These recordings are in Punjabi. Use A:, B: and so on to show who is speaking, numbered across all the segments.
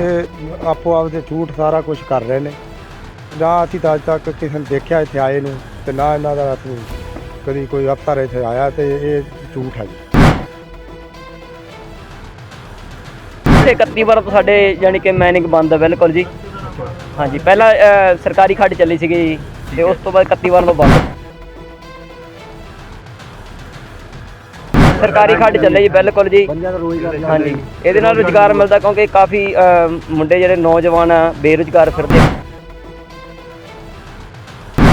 A: ਇਹ ਆਪੋ ਆਪਦੇ ਝੂਠ ਸਾਰਾ ਕੁਝ ਕਰ ਰਹੇ ਨੇ। ਨਾ ਅਸੀਂ ਤਾਂ ਅੱਜ ਤੱਕ ਕਿਸੇ ਨੂੰ ਦੇਖਿਆ ਇੱਥੇ ਆਏ ਨੂੰ ਤੇ ਨਾ ਇਹਨਾਂ ਦਾ ਅਸੀਂ ਕਦੀ ਕੋਈ ਅਫਸਰ ਇੱਥੇ ਆਇਆ ਤੇ ਇਹ ਝੂਠ ਹੈ ਜੀ।
B: ਤੇ 31 ਵਾਰ ਤੋਂ ਸਾਡੇ ਯਾਨੀ ਕਿ ਮਾਈਨਿੰਗ ਬੰਦ ਹੈ ਬਿਲਕੁਲ ਜੀ। ਹਾਂਜੀ ਪਹਿਲਾਂ ਸਰਕਾਰੀ ਖੱਡ ਚੱਲੀ ਸੀਗੀ ਜੀ ਤੇ ਉਸ ਤੋਂ ਬਾਅਦ 31 ਵਾਰ ਤੋਂ ਬੰਦ। ਸਰਕਾਰੀ ਖੱਡ ਚੱਲੇ ਜੀ ਬਿਲਕੁਲ ਜੀ। ਹਾਂਜੀ। ਇਹਦੇ ਨਾਲ ਰੁਜ਼ਗਾਰ ਮਿਲਦਾ ਕਿਉਂਕਿ ਕਾਫੀ ਮੁੰਡੇ ਜਿਹੜੇ ਨੌਜਵਾਨ ਆ ਬੇਰੁਜ਼ਗਾਰ ਫਿਰਦੇ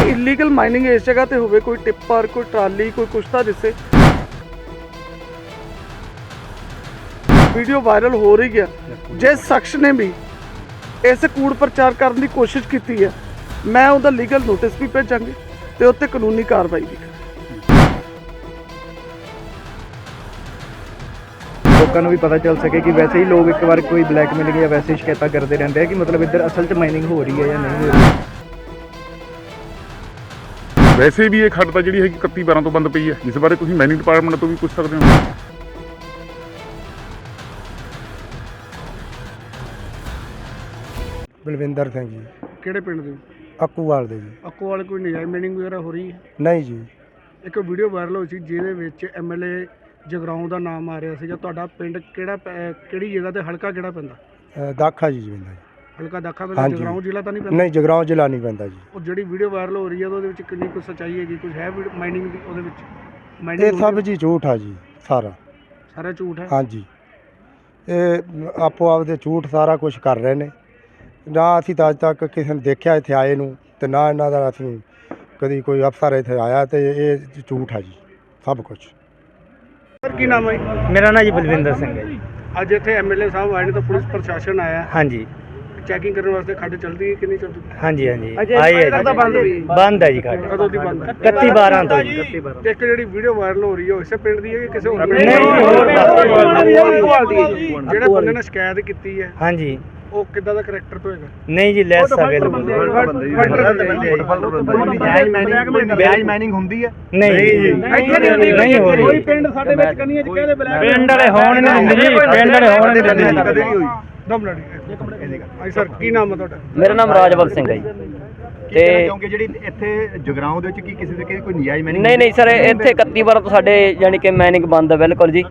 C: ਇਲੀਗਲ ਮਾਈਨਿੰਗ ਇਸ ਜਗ੍ਹਾ ਤੇ ਹੋਵੇ ਕੋਈ ਟਿੱਪਰ ਕੋਈ ਟਰਾਲੀ ਕੋਈ ਕੁਛ ਤਾਂ ਦਿਸੇ। ਵੀਡੀਓ ਵਾਇਰਲ ਹੋ ਰਹੀ ਹੈ। ਜਿਸ ਸ਼ਖਸ ਨੇ ਵੀ ਇਸ ਕੂੜ ਪ੍ਰਚਾਰ ਕਰਨ ਦੀ ਕੋਸ਼ਿਸ਼ ਕੀਤੀ ਹੈ ਮੈਂ ਉਹਦਾ ਲੀਗਲ ਨੋਟਿਸ ਵੀ ਭੇਜਾਂਗੇ ਤੇ ਉੱਤੇ ਕਾਨੂੰਨੀ ਕਾਰਵਾਈ ਵੀ
D: ਲੋਕਾਂ ਨੂੰ ਵੀ ਪਤਾ ਚੱਲ ਸਕੇ ਕਿ ਵੈਸੇ ਹੀ ਲੋਕ ਇੱਕ ਵਾਰ ਕੋਈ ਬਲੈਕਮੇਲਿੰਗ ਜਾਂ ਵੈਸੇ ਸ਼ਿਕਾਇਤਾਂ ਕਰਦੇ ਰਹਿੰਦੇ ਆ ਕਿ ਮਤਲਬ ਇੱਧਰ ਅਸਲ 'ਚ ਮਾਈਨਿੰਗ ਹੋ ਰਹੀ ਹੈ ਜਾਂ ਨਹੀਂ ਹੋ ਰਹੀ।
E: ਵੈਸੇ ਵੀ ਇਹ ਖੱਡ ਤਾਂ ਜਿਹੜੀ ਹੈਗੀ 31 12 ਤੋਂ ਬੰਦ ਪਈ ਹੈ। ਜਿਸ ਬਾਰੇ ਤੁਸੀਂ ਮਾਈਨਿੰਗ ਡਿਪਾਰਟਮੈਂਟ ਤੋਂ ਵੀ ਪੁੱਛ ਸਕਦੇ ਹੋ।
A: ਬਲਵਿੰਦਰ ਸਿੰਘ ਜੀ।
C: ਕਿਹੜੇ ਪਿੰਡ ਦੇ
A: ਅਕੂਵਾਲ ਦੇ ਜੀ।
C: ਅੱਕੋ ਵਾਲੇ ਕੋਈ ਨਜਾਇਜ਼ ਮਾਈਨਿੰਗ ਵਗੈਰਾ ਹੋ ਰਹੀ ਹੈ?
A: ਨਹੀਂ ਜੀ।
C: ਇੱਕ ਵੀਡੀਓ ਵਾਇਰਲ ਹੋਈ ਸੀ ਜਿਹਦੇ ਵਿੱਚ ਐਮਐਲਏ ਜਗਰਾਉਂ ਦਾ ਨਾਮ ਆ ਰਿਹਾ ਸੀਗਾ। ਤੁਹਾਡਾ ਪਿੰਡ ਕਿਹੜਾ ਪੈ- ਕਿਹੜੀ ਜਗ੍ਹਾ ਤੇ ਹਲਕਾ ਕਿਹੜਾ ਪੈਂਦਾ?
A: ਅ, ਦਾਖਾ ਜੀ ਪੈਂਦਾ ਜੀ।
C: ਹਲਕਾ ਦਾਖਾ ਪੈਂਦਾ
A: ਹਾਂਜੀ।
C: ਜਗਰਾਉਂ ਜ਼ਿਲ੍ਹਾ ਤਾਂ ਨਹੀਂ ਪੈਂਦਾ?
A: ਨਹੀਂ ਜਗਰਾਉਂ ਜ਼ਿਲ੍ਹਾ ਨਹੀਂ ਪੈਂਦਾ ਜੀ।
C: ਉਹ ਜਿਹੜੀ ਵੀਡੀਓ ਵਾਇਰਲ ਹੋ ਰਹੀ ਹੈ ਉਹਦੇ ਵਿੱਚ ਕਿੰਨੀ ਕੁ ਸੱਚਾਈ ਹੈਗੀ? ਕੁਝ ਹੈ ਮਾਈਨਿੰਗ ਦੀ ਉਹਦੇ ਵਿੱਚ?
A: ਇਹ
C: ਮਾਈਨਿੰਗ
A: ਸਭ ਜੀ ਝੂਠ ਆ ਜੀ ਸਾਰਾ।
C: ਸਾਰਾ ਝੂਠ ਹੈ?
A: ਹਾਂਜੀ। ਇਹ ਆਪੋ ਆਪਦੇ ਝੂਠ ਸਾਰਾ ਕੁਝ ਕਰ ਰਹੇ ਨੇ। ਨਾ ਅਸੀਂ ਤਾਂ ਅੱਜ ਤੱਕ ਕਿਸੇ ਨੂੰ ਦੇਖਿਆ ਇੱਥੇ ਆਏ ਨੂੰ ਤੇ ਨਾ ਇਹਨਾਂ ਦਾ ਅਸੀਂ ਕਦੀ ਕੋਈ ਅਫਸਰ ਇੱਥੇ ਆਇਆ ਤੇ ਇਹ ਝੂਠ ਹੈ ਜੀ ਸਭ ਕੁਝ
C: ਸਰ ਕੀ ਨਾਮ ਹੈ?
D: ਮੇਰਾ ਨਾਂ ਜੀ ਬਲਵਿੰਦਰ ਸਿੰਘ ਹੈ ਜੀ।
C: ਅੱਜ ਇੱਥੇ ਐਮਐਲਏ ਸਾਹਿਬ ਆਏ ਨੇ ਤਾਂ ਪੁਲਿਸ ਪ੍ਰਸ਼ਾਸਨ ਆਇਆ।
D: ਹਾਂਜੀ।
C: ਚੈਕਿੰਗ ਕਰਨ ਵਾਸਤੇ ਖੱਡ ਚੱਲਦੀ ਹੈ ਕਿ ਨਹੀਂ ਚੱਲਦੀ?
D: ਹਾਂਜੀ ਹਾਂਜੀ। ਆਏ ਹੈ ਜੀ।
C: ਬੰਦ
D: ਹੈ ਜੀ। ਘਾਟ
C: ਕਦੋਂ ਦੀ ਬੰਦ? ਹੈ
D: 31 12 ਤੋਂ ਜੀ।
C: ਤੇ ਇੱਕ ਜਿਹੜੀ ਵੀਡੀਓ ਵਾਇਰਲ ਹੋ ਰਹੀ ਹੈ ਉਹ ਇਸੇ ਪਿੰਡ ਦੀ ਹੈ ਕਿ ਕਿਸੇ ਹੋਰ
D: ਨਹੀਂ,
C: ਪਿੰਡ ਦੀ ਜਿਹੜੇ ਬੰਦੇ ਨੇ ਸ਼ਿਕਾਇਤ ਕੀਤੀ ਹੈ।
D: ਹਾਂਜੀ।
C: ਉਹ ਕਿੱਦਾਂ ਦਾ ਕਰੈਕਟਰ ਤੋਂ ਹੈਗਾ
D: ਨਹੀਂ ਜੀ ਲੈਸ ਅਵੇਲੇਬਲ
C: ਵਿਆਜ ਮਾਈਨਿੰਗ ਹੁੰਦੀ ਹੈ
D: ਨਹੀਂ ਜੀ ਨਹੀਂ ਹੋ ਰਹੀ
C: ਪਿੰਡ ਸਾਡੇ ਵਿੱਚ ਕੰਨੀਆਂ ਚ ਕਹਿੰਦੇ ਬਲੈਕ
D: ਪਿੰਡ ਵਾਲੇ ਹੋਣ ਨਹੀਂ ਦਿੰਦੇ ਜੀ ਪਿੰਡ ਵਾਲੇ ਹੋਣ ਨਹੀਂ ਦਿੰਦੇ
C: ਕਦੇ ਨਹੀਂ ਹੋਈ ਦਮ ਲੜੀ ਇੱਕ ਮਿੰਟ ਹਾਂਜੀ ਸਰ ਕੀ ਨਾਮ ਹੈ ਤੁਹਾਡਾ
B: ਮੇਰਾ ਨਾਮ ਰਾਜਵਲ ਸਿੰਘ ਹੈ ਜੀ ਤੇ
F: ਕਿਉਂਕਿ ਜਿਹੜੀ ਇੱਥੇ ਜਗਰਾਉਂ ਦੇ ਵਿੱਚ ਕੀ ਕਿਸੇ ਦੇ ਕੋਈ ਨਜਾਇਜ਼ ਮੈਨਿੰਗ
B: ਨਹੀਂ ਨਹੀਂ ਸਰ ਇੱਥੇ 31 ਵਾਰ ਤੋਂ ਸਾਡੇ ਯਾਨੀ ਕਿ ਮਾਈਨਿੰਗ ਬੰਦ ਹੈ ਬਿਲਕੁਲ ਜੀ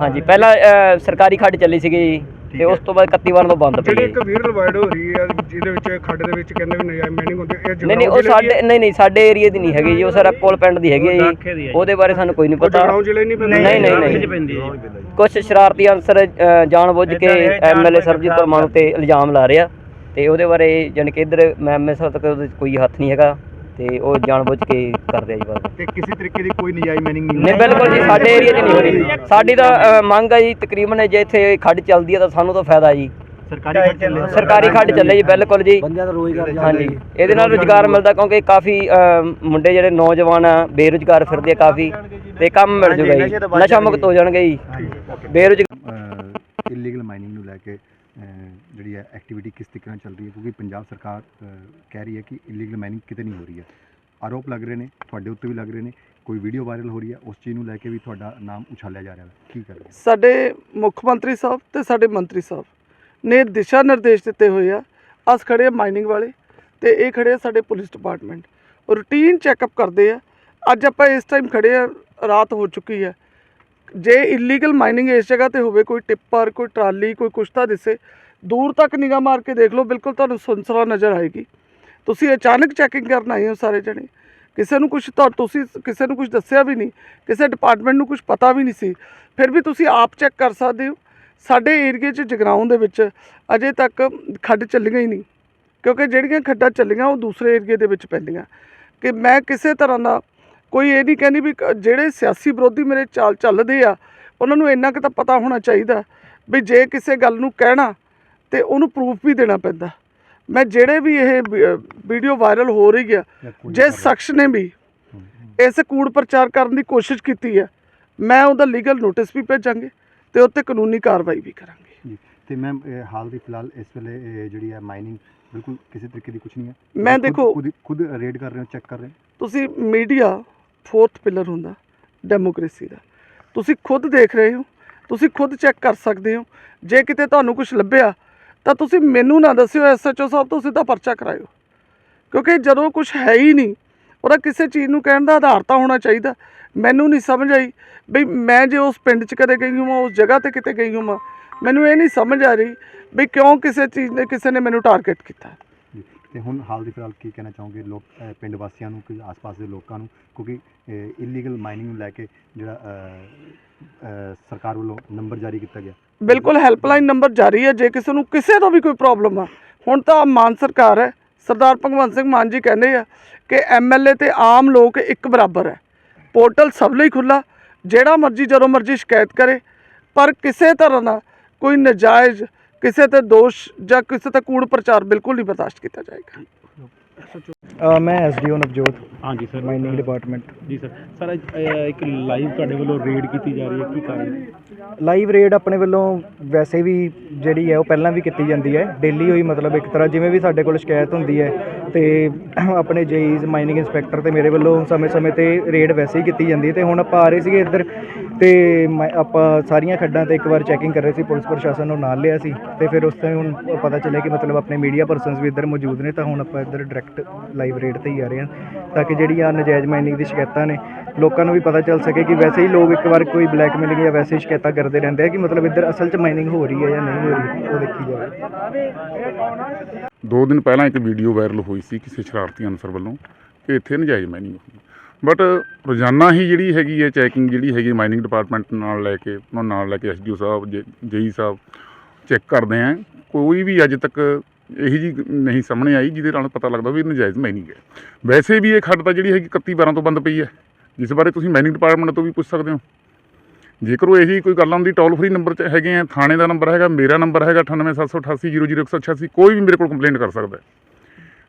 B: ਹਾਂਜੀ ਪਹਿਲਾਂ ਸਰਕਾਰੀ ਖੱਡ ਚੱਲੀ ਸੀਗੀ ਜੀ ਤੇ ਉਸ ਤੋਂ ਬਾਅਦ 31 ਵਾਰ ਤੋਂ ਬੰਦ ਪਈ
C: ਜਿਹੜੀ
B: ਹੈ।
C: ਇੱਕ ਵੀਰ ਵਾਇਡ ਹੋ ਰਹੀ ਹੈ ਜਿਹਦੇ ਵਿੱਚ ਖੱਡ ਦੇ ਵਿੱਚ ਕਹਿੰਦੇ ਵੀ ਨਜਾਇਜ਼ ਮਾਈਨਿੰਗ ਹੁੰਦੀ ਹੈ ਇਹ
B: ਨਹੀਂ ਨਹੀਂ ਉਹ ਸਾਡੇ ਨਹੀਂ ਨਹੀਂ ਸਾਡੇ ਏਰੀਆ ਦੀ ਨਹੀਂ ਹੈਗੀ ਜੀ ਉਹ ਸਰ ਕੋਲ ਪਿੰਡ ਦੀ ਹੈਗੀ ਹੈ ਜੀ। ਉਹਦੇ ਬਾਰੇ ਸਾਨੂੰ ਕੋਈ ਨਹੀਂ ਪਤਾ।
C: ਜਗਰਾਉਂ ਜ਼ਿਲ੍ਹੇ ਨਹੀਂ ਪੈਂਦਾ।
B: ਨਹੀਂ ਨਹੀਂ ਨਹੀਂ। ਕੁਝ ਸ਼ਰਾਰਤੀ ਅਨਸਰ ਜਾਣਬੁੱਝ ਕੇ ਐਮਐਲਏ ਸਰਬਜੀਤ ਪਰਮਾਣੂ ਤੇ ਇਲਜ਼ਾਮ ਲਾ ਰਿਹਾ। ਤੇ ਉਹਦੇ ਬਾਰੇ ਜਾਣੀ ਕਿ ਇੱਧਰ ਮੈਂ ਤੱਕ ਕੋਈ ਹੱਥ ਨਹੀਂ ਹੈਗਾ। ਤੇ ਉਹ ਜਾਣਬੁੱਝ ਕੇ ਕਰਦੇ ਆ ਜੀ ਬਸ
F: ਤੇ ਕਿਸੇ ਤਰੀਕੇ ਦੀ ਕੋਈ ਨਜਾਇਜ਼ ਮੈਨਿੰਗ ਨਹੀਂ
B: ਨਹੀਂ ਬਿਲਕੁਲ ਜੀ ਸਾਡੇ ਏਰੀਆ 'ਚ ਨਹੀਂ ਹੋ ਰਹੀ ਸਾਡੀ ਤਾਂ ਅ, ਮੰਗ ਹੈ ਜੀ ਤਕਰੀਬਨ ਜੇ ਇੱਥੇ ਖੱਡ ਚੱਲਦੀ ਹੈ ਤਾਂ ਸਾਨੂੰ ਤਾਂ ਫਾਇਦਾ ਜੀ।
F: ਸਰਕਾਰੀ ਖਰਚ ਚੱਲੇ
B: ਸਰਕਾਰੀ ਖੱਡ ਚੱਲੇ ਜੀ ਬਿਲਕੁਲ ਜੀ। ਹਾਂਜੀ। ਇਹਦੇ ਨਾਲ ਰੁਜ਼ਗਾਰ ਮਿਲਦਾ ਕਿਉਂਕਿ ਕਾਫੀ ਅ, ਮੁੰਡੇ ਜਿਹੜੇ ਨੌਜਵਾਨ ਆ ਬੇਰੁਜ਼ਗਾਰ ਫਿਰਦੇ ਆ ਕਾਫੀ ਤੇ ਕੰਮ ਮਿਲ ਜੂਗਾ ਜੀ। ਨਸ਼ਾ ਮੁਕਤ ਹੋ ਜਾਣਗੇ ਜੀ। ਬੇਰੁਜ਼ਗਾਰ
F: ਇਲੀਗਲ ਮਾਈਨਿੰਗ ਨੂੰ ਲੈ ਕੇ ਜਿਹੜੀ ਹੈ ਐਕਟੀਵਿਟੀ ਕਿਸ ਤਰੀਕੇ ਨਾਲ ਚੱਲ ਰਹੀ ਹੈ? ਕਿਉਂਕਿ ਪੰਜਾਬ ਸਰਕਾਰ ਕਹਿ ਰਹੀ ਹੈ ਕਿ ਇਲੀਗਲ ਮਾਈਨਿੰਗ ਕਿਤੇ ਨਹੀਂ ਹੋ ਰਹੀ ਹੈ। ਆਰੋਪ ਲੱਗ ਰਹੇ ਨੇ, ਤੁਹਾਡੇ ਉੱਤੇ ਵੀ ਲੱਗ ਰਹੇ ਨੇ, ਕੋਈ ਵੀਡੀਓ ਵਾਇਰਲ ਹੋ ਰਹੀ ਹੈ, ਉਸ ਚੀਜ਼ ਨੂੰ ਲੈ ਕੇ ਵੀ ਤੁਹਾਡਾ ਨਾਮ ਉਛਾਲਿਆ ਜਾ ਰਿਹਾ ਹੈ। ਕੀ ਕਰ
C: ਸਾਡੇ ਮੁੱਖ ਮੰਤਰੀ ਸਾਹਿਬ ਤੇ ਸਾਡੇ ਮੰਤਰੀ ਸਾਹਿਬ ਨੇ ਦਿਸ਼ਾ ਨਿਰਦੇਸ਼ ਦਿੱਤੇ ਹੋਏ ਆ ਅਸ ਖੜੇ ਮਾਈਨਿੰਗ ਵਾਲੇ ਤੇ ਇਹ ਖੜੇ ਆ ਸਾਡੇ ਪੁਲਿਸ ਡਿਪਾਰਟਮੈਂਟ ਰੂਟੀਨ ਚੈੱਕਅਪ ਕਰਦੇ ਆ। ਅੱਜ ਆਪਾਂ ਇਸ ਟਾਈਮ ਖੜੇ ਆ, ਰਾਤ ਹੋ ਚੁੱਕੀ ਹੈ। ਜੇ ਇਲੀਗਲ ਮਾਈਨਿੰਗ ਇਸ ਜਗ੍ਹਾ ਤੇ ਹੋਵੇ, ਕੋਈ ਟਿੱਪਰ ਕੋਈ ਟਰਾਲੀ, ਕੋਈ ਕੁਛ ਤਾਂ ਦਿਸੇ, ਦੂਰ ਤੱਕ ਨਿਗਾਹ ਮਾਰ ਕੇ ਦੇਖ ਲਓ, ਬਿਲਕੁਲ ਤੁਹਾਨੂੰ ਸੁਨਸਰਾ ਨਜ਼ਰ ਆਏਗੀ। ਤੁਸੀਂ ਅਚਾਨਕ ਚੈਕਿੰਗ ਕਰਨ ਆਏ ਹੋ ਸਾਰੇ ਜਣੇ। ਕਿਸੇ ਨੂੰ ਕੁਝ ਤੁਸੀਂ, ਕਿਸੇ ਨੂੰ ਕੁਝ ਦੱਸਿਆ ਵੀ ਨਹੀਂ, ਕਿਸੇ ਡਿਪਾਰਟਮੈਂਟ ਨੂੰ ਕੁਝ ਪਤਾ ਵੀ ਨਹੀਂ ਸੀ, ਫਿਰ ਵੀ ਤੁਸੀਂ ਆਪ ਚੈੱਕ ਕਰ ਸਕਦੇ ਹੋ। ਸਾਡੇ ਏਰੀਏ 'ਚ ਜਗਰਾਉਂ ਦੇ ਵਿੱਚ ਅਜੇ ਤੱਕ ਖੱਡ ਚੱਲੀਆਂ ਹੀ ਨਹੀਂ, ਕਿਉਂਕਿ ਜਿਹੜੀਆਂ ਖੱਡਾਂ ਚੱਲੀਆਂ ਉਹ ਦੂਸਰੇ ਏਰੀਏ ਦੇ ਵਿੱਚ ਪੈਂਦੀਆਂ। ਕਿ ਮੈਂ ਕਿਸੇ ਤਰ੍ਹਾਂ ਦਾ ਕੋਈ ਇਹ ਨਹੀਂ ਕਹਿੰਦੀ ਵੀ ਜਿਹੜੇ ਸਿਆਸੀ ਵਿਰੋਧੀ ਮੇਰੇ ਚਾਲ ਚੱਲਦੇ ਆ ਉਹਨਾਂ ਨੂੰ ਇੰਨਾ ਕੁ ਤਾਂ ਪਤਾ ਹੋਣਾ ਚਾਹੀਦਾ ਵੀ ਜੇ ਕਿਸੇ ਗੱਲ ਨੂੰ ਕਹਿਣਾ ਤੇ ਉਹਨੂੰ ਪ੍ਰੂਫ ਵੀ ਦੇਣਾ ਪੈਂਦਾ। ਮੈਂ ਜਿਹੜੇ ਵੀ ਇਹ ਵੀਡੀਓ ਵਾਇਰਲ ਹੋ ਰਹੀ ਆ ਜਿਸ ਸ਼ਖਸ ਨੇ ਵੀ ਇਸ ਕੂੜ ਪ੍ਰਚਾਰ ਕਰਨ ਦੀ ਕੋਸ਼ਿਸ਼ ਕੀਤੀ ਹੈ ਮੈਂ ਉਹਦਾ ਲੀਗਲ ਨੋਟਿਸ ਵੀ ਭੇਜਾਂਗੇ ਤੇ ਉੱਤੇ ਕਾਨੂੰਨੀ ਕਾਰਵਾਈ ਵੀ ਕਰਾਂਗੇ।
F: ਜੀ ਤੇ ਮੈਮ ਹਾਲ ਦੀ ਫਿਲਹਾਲ ਇਸ ਵੇਲੇ ਜਿਹੜੀ ਹੈ ਮਾਈਨਿੰਗ ਬਿਲਕੁਲ ਕਿਸੇ ਤਰੀਕੇ ਦੀ ਕੁਝ ਨਹੀਂ ਹੈ
C: ਮੈਂ ਦੇਖੋ-
F: ਖੁਦ ਖੁਦ ਰੇਡ ਕਰ ਰਹੇ ਹੋ ਚੈੱਕ ਕਰ ਰਹੇ। ਹੋ
C: ਤੁਸੀਂ ਮੀਡੀਆ ਫੋਰਥ ਪਿਲਰ ਹੁੰਦਾ, ਡੈਮੋਕ੍ਰੇਸੀ ਦਾ। ਤੁਸੀਂ ਖੁਦ ਦੇਖ ਰਹੇ ਹੋ, ਤੁਸੀਂ ਖੁਦ ਚੈੱਕ ਕਰ ਸਕਦੇ ਹੋ। ਜੇ ਕਿਤੇ ਤੁਹਾਨੂੰ ਕੁਝ ਲੱਭਿਆ, ਤਾਂ ਤੁਸੀਂ ਮੈਨੂੰ ਨਾ ਦੱਸਿਓ ਐਸਐਚਓ ਸਾਹਿਬ ਤੋਂ ਸਿੱਧਾ ਪਰਚਾ ਕਰਾਇਓ। ਕਿਉਂਕਿ ਜਦੋਂ ਕੁਝ ਹੈ ਹੀ ਨਹੀਂ, ਉਹਦਾ ਕਿਸੇ ਚੀਜ਼ ਨੂੰ ਕਹਿਣ ਦਾ ਆਧਾਰ ਤਾਂ ਹੋਣਾ ਚਾਹੀਦਾ। ਮੈਨੂੰ ਨਹੀਂ ਸਮਝ ਆਈ ਬਈ ਮੈਂ ਜੇ ਉਸ ਪਿੰਡ 'ਚ ਕਦੇ ਗਈ ਹਾਂ ਉਸ ਜਗ੍ਹਾ ਤੇ ਕਿਤੇ ਗਈ ਹਾਂ ਮੈਨੂੰ ਇਹ ਨਹੀਂ ਸਮਝ ਆ ਰਹੀ ਬਈ ਕਿਉਂ ਕਿਸੇ ਚੀਜ਼ ਨੇ, ਕਿਸੇ ਨੇ ਮੈਨੂੰ ਟਾਰਗੇਟ ਕੀਤਾ।
F: ਤੇ ਹੁਣ ਹਾਲ ਦੀ ਫਿਲਹਾਲ ਕੀ ਕਹਿਣਾ ਚਾਹੋਗੇ ਲੋਕ ਅਹ, ਪਿੰਡ ਵਾਸੀਆਂ ਨੂੰ ਕਿ ਆਸ-ਪਾਸ ਦੇ ਲੋਕਾਂ ਨੂੰ? ਕਿਉਂਕਿ ਇਲੀਗਲ ਮਾਈਨਿੰਗ ਨੂੰ ਲੈ ਕੇ ਜਿਹੜਾ ਅਹ, ਅਹ, ਸਰਕਾਰ ਵੱਲੋਂ ਨੰਬਰ ਜਾਰੀ ਕੀਤਾ ਗਿਆ।
C: ਬਿਲਕੁਲ ਹੈਲਪਲਾਈਨ ਨੰਬਰ ਜਾਰੀ ਹੈ ਜੇ ਕਿਸੇ ਨੂੰ ਕਿਸੇ ਤੋਂ ਵੀ ਕੋਈ ਪ੍ਰੋਬਲਮ ਆ। ਹੁਣ ਤਾਂ ਮਾਨ ਸਰਕਾਰ ਹੈ ਸਰਦਾਰ ਭਗਵੰਤ ਸਿੰਘ ਮਾਨ ਜੀ ਕਹਿੰਦੇ ਆ ਕਿ ਐਮਐਲਏ ਤੇ ਆਮ ਲੋਕ ਇੱਕ ਬਰਾਬਰ ਹੈ। ਪੋਰਟਲ ਸਭ ਲਈ ਖੁੱਲਾ ਜਿਹੜਾ ਮਰਜ਼ੀ ਜਦੋਂ ਮਰਜ਼ੀ ਸ਼ਿਕਾਇਤ ਕਰੇ ਪਰ ਕਿਸੇ ਤਰ੍ਹਾਂ ਦਾ ਕੋਈ ਨਜਾਇਜ਼ ਕਿਸੇ ਤੇ ਦੋਸ਼ ਜਾਂ ਕਿਸੇ ਤੇ ਕੂੜ ਪ੍ਰਚਾਰ ਬਿਲਕੁਲ ਨਹੀਂ ਬਰਦਾਸ਼ਤ ਕੀਤਾ ਜਾਏਗਾ।
D: ਅ, ਮੈਂ ਐਸਡੀਓ ਨਵਜੋਤ।
G: ਹਾਂਜੀ ਸਰ।
D: ਮਾਈਨਿੰਗ ਡਿਪਾਰਟਮੈਂਟ
G: ਜੀ ਸਰ। ਸਰ ਅੱਜ, ਅਹ, ਇੱਕ ਲਾਈਵ ਤੁਹਾਡੇ ਵੱਲੋਂ ਰੇਡ ਕੀਤੀ ਜਾ ਰਹੀ ਹੈ। ਕੀ ਕਾਰਨ?
D: ਲਾਈਵ ਰੇਡ ਆਪਣੇ ਵੱਲੋਂ ਵੈਸੇ ਵੀ ਜਿਹੜੀ ਹੈ ਉਹ ਪਹਿਲਾਂ ਵੀ ਕੀਤੀ ਜਾਂਦੀ ਹੈ। ਡੇਲੀ ਹੋਈ ਮਤਲਬ ਇੱਕ ਤਰ੍ਹਾਂ ਜਿਵੇਂ ਵੀ ਸਾਡੇ ਕੋਲ ਸ਼ਿਕਾਇਤ ਹੁੰਦੀ ਹੈ ਤੇ ਆਪਣੇ ਜੇਈਜ਼ ਮਾਈਨਿੰਗ ਇੰਸਪੈਕਟਰ ਤੇ ਮੇਰੇ ਵੱਲੋਂ ਸਮੇਂ-ਸਮੇਂ ਤੇ ਰੇਡ ਵੈਸੇ ਹੀ ਕੀਤੀ ਜਾਂਦੀ ਹੈ। ਤੇ ਹੁਣ ਆਪਾਂ ਆ ਰਹੇ ਸੀਗੇ ਇੱਧਰ ਤੇ ਮੈਂ- ਆਪਾਂ ਸਾਰੀਆਂ ਖੱਡਾਂ ਤੇ ਇੱਕ ਵਾਰ ਚੈਕਿੰਗ ਕਰ ਰਹੇ ਸੀ, ਪੁਲਿਸ ਪ੍ਰਸ਼ਾਸਨ ਨੂੰ ਨਾਲ ਲਿਆ ਸੀ ਤੇ ਫਿਰ ਉਸ ਟਾਈਮ ਹੁਣ ਪਤਾ ਚੱਲਿਆ ਕਿ ਮਤਲਬ ਆਪਣੇ ਮੀਡੀਆ ਪਰਸਨਸ ਵੀ ਇੱਧਰ ਮੌਜੂਦ ਨੇ, ਤਾਂ ਹੁਣ ਆਪਾਂ ਇੱਧਰ ਡਾਇਰੈਕਟ ਲਾਈਵ ਰੇਡ ਤੇ ਹੀ ਆ ਰਹੇ ਹਾਂ, ਤਾਂ ਕਿ ਜਿਹੜੀ ਆ ਨਜਾਇਜ਼ ਮਾਈਨਿੰਗ ਦੀ ਸ਼ਿਕਾਇਤਾਂ ਨੇ, ਲੋਕਾਂ ਨੂੰ ਵੀ ਪਤਾ ਚੱਲ ਸਕੇ ਕਿ ਵੈਸੇ ਹੀ ਲੋਕ ਇੱਕ ਵਾਰ ਕੋਈ ਬਲੈਕਮੇਲਿੰਗ ਜਾਂ ਵੈਸੇ ਹੀ ਸ਼ਿਕਾਇਤਾਂ ਕਰਦੇ ਰਹਿੰਦੇ ਆ ਕਿ ਮਤਲਬ ਇੱਧਰ ਅਸਲ 'ਚ ਮਾਈਨਿੰਗ ਹੋ ਰਹੀ ਹੈ ਜਾਂ ਨਹੀਂ ਹੋ ਰਹੀ, ਉਹ ਦੇਖੀ ਜਾਵੇ।
E: ਦੋ ਦਿਨ ਪਹਿਲਾਂ ਇੱਕ ਵੀਡੀਓ ਵਾਇਰਲ ਹੋਈ ਸੀ ਕਿਸੇ ਸ਼ਰਾਰਤੀ ਅਨਸਰ ਵੱਲੋਂ ਕਿ ਇੱਥੇ ਨਜਾਇਜ਼ ਮਾਈਨਿੰਗ ਹੋਈ ਬਟ ਰੋਜ਼ਾਨਾ ਹੀ ਜਿਹੜੀ ਹੈਗੀ ਹੈ ਚੈਕਿੰਗ ਜਿਹੜੀ ਹੈਗੀ ਮਾਈਨਿੰਗ ਡਿਪਾਰਟਮੈਂਟ ਨਾਲ ਲੈ ਕੇ, ਉਹਨਾਂ ਨਾਲ ਲੈ ਕੇ ਐਸਡੀਓ ਸਾਹਿਬ ਜੇਈ ਸਾਹਿਬ ਚੈੱਕ ਕਰਦੇ ਆ। ਕੋਈ ਵੀ ਅੱਜ ਤੱਕ ਇਹੀ ਜੀ ਨਹੀਂ ਸਾਹਮਣੇ ਆਈ ਜਿਹਦੇ ਨਾਲ ਪਤਾ ਲੱਗਦਾ ਵੀ ਇਹ ਨਜਾਇਜ਼ ਮਾਈਨਿੰਗ ਹੈ। ਵੈਸੇ ਵੀ ਇਹ ਖੱਡ ਤਾਂ ਜਿਹੜੀ ਹੈਗੀ 31 12 ਤੋਂ ਬੰਦ ਪਈ ਹੈ। ਜਿਸ ਬਾਰੇ ਤੁਸੀਂ ਮਾਈਨਿੰਗ ਡਿਪਾਰਟਮੈਂਟ ਤੋਂ ਵੀ ਪੁੱਛ ਸਕਦੇ ਹੋ। ਜੇਕਰ ਉਹ ਇਹੀ ਕੋਈ ਗੱਲ ਆਉਂਦੀ ਟੋਲ ਫਰੀ ਨੰਬਰ 'ਚ ਹੈਗੇ ਆ, ਥਾਣੇ ਦਾ ਨੰਬਰ ਹੈਗਾ, ਮੇਰਾ ਨੰਬਰ ਹੈਗਾ 9878800188 ਕੋਈ ਵੀ ਮੇਰੇ ਕੋਲ ਕੰਪਲੇਂਟ ਕਰ ਸਕਦਾ ਹੈ।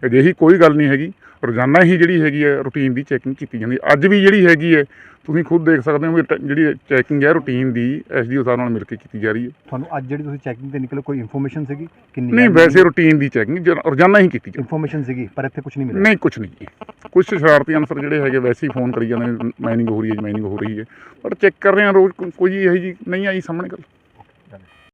E: ਅਜਿਹੀ ਕੋਈ ਗੱਲ ਨਹੀਂ ਹੈਗੀ। ਰੋਜ਼ਾਨਾ ਹੀ ਜਿਹੜੀ ਹੈਗੀ ਹੈ ਰੂਟੀਨ ਦੀ ਚੈਕਿੰਗ ਕੀਤੀ ਜਾਂਦੀ ਹੈ। ਅੱਜ ਵੀ ਜਿਹੜੀ ਹੈਗੀ ਹੈ ਤੁਸੀਂ ਖੁਦ ਦੇਖ ਸਕਦੇ ਹੋ ਵੀ ਜਿਹੜੀ ਚੈਕਿੰਗ ਹੈ ਰੂਟੀਨ ਦੀ ਐਸਡੀਓ ਸਾਹਿਬ ਨਾਲ ਮਿਲ ਕੇ ਕੀਤੀ ਜਾ ਰਹੀ ਹੈ।
F: ਤੁਹਾਨੂੰ ਅੱਜ ਜਿਹੜੀ ਤੁਸੀਂ ਚੈਕਿੰਗ ਤੇ ਨਿਕਲੇ ਕੋਈ ਇਨਫੋਰਮੇਸ਼ਨ ਸੀਗੀ? ਕਿੰਨੀ
E: ਨਹੀਂ ਵੈਸੇ ਰੂਟੀਨ ਦੀ ਚੈਕਿੰਗ ਰੋਜ਼ਾਨਾ ਹੀ ਕੀਤੀ ਜਾਂਦੀ
F: ਇਨਫੋਰਮੇਸ਼ਨ ਸੀਗੀ ਪਰ ਇੱਥੇ ਕੁਝ ਨਹੀਂ ਮਿਲਿਆ।
E: ਨਹੀਂ ਕੁਝ ਨਹੀਂ। ਕੁਝ ਸ਼ਰਾਰਤੀ ਅਨਸਰ ਜਿਹੜੇ ਹੈਗੇ ਵੈਸੇ ਹੀ ਫੋਨ ਕਰੀ ਜਾਂਦੇ ਨੇ ਮਾਈਨਿੰਗ ਹੋ ਰਹੀ ਹੈ ਮਾਈਨਿੰਗ ਹੋ ਰਹੀ ਹੈ। ਪਰ ਚੈੱਕ ਕਰ ਰਹੇ ਹਾਂ ਰੋਜ਼ ਕੋਈ ਇਹੋ ਜੀ ਨਹੀਂ ਆਈ ਸਾਹਮਣੇ ਗੱਲ।